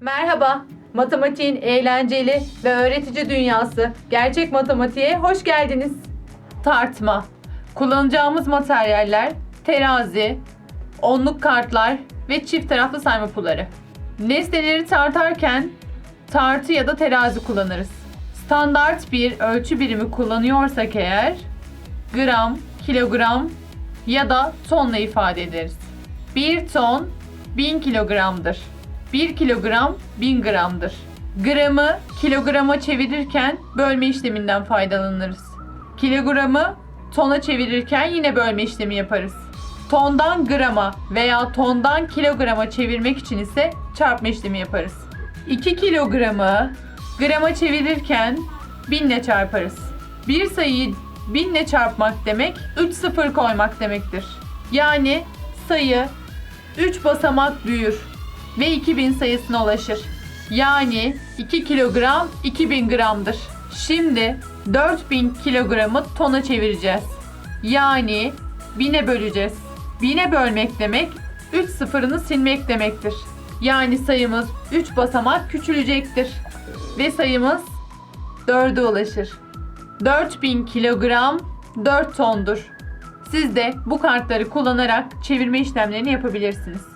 Merhaba. Matematiğin eğlenceli ve öğretici dünyası. Gerçek matematiğe hoş geldiniz. Tartma. Kullanacağımız materyaller terazi, onluk kartlar ve çift taraflı sayma pulları. Nesneleri tartarken tartı ya da terazi kullanırız. Standart bir ölçü birimi kullanıyorsak eğer gram, kilogram ya da tonla ifade ederiz. 1 ton 1000 kilogramdır. 1 kilogram 1000 gramdır. Gramı kilograma çevirirken bölme işleminden faydalanırız. Kilogramı tona çevirirken yine bölme işlemi yaparız. Tondan grama veya tondan kilograma çevirmek için ise çarpma işlemi yaparız. 2 kilogramı grama çevirirken 1000 ile çarparız. Bir sayıyı 1000 ile çarpmak demek 3 sıfır koymak demektir. Yani sayı 3 basamak büyür ve 2000 sayısına ulaşır. Yani 2 kilogram 2000 gramdır. Şimdi 4000 kilogramı tona çevireceğiz. Yani 1000'e böleceğiz. 1000'e bölmek demek 3 sıfırını silmek demektir. Yani sayımız 3 basamak küçülecektir. Ve sayımız 4'e ulaşır. 4000 kilogram 4 tondur. Siz de bu kartları kullanarak çevirme işlemlerini yapabilirsiniz.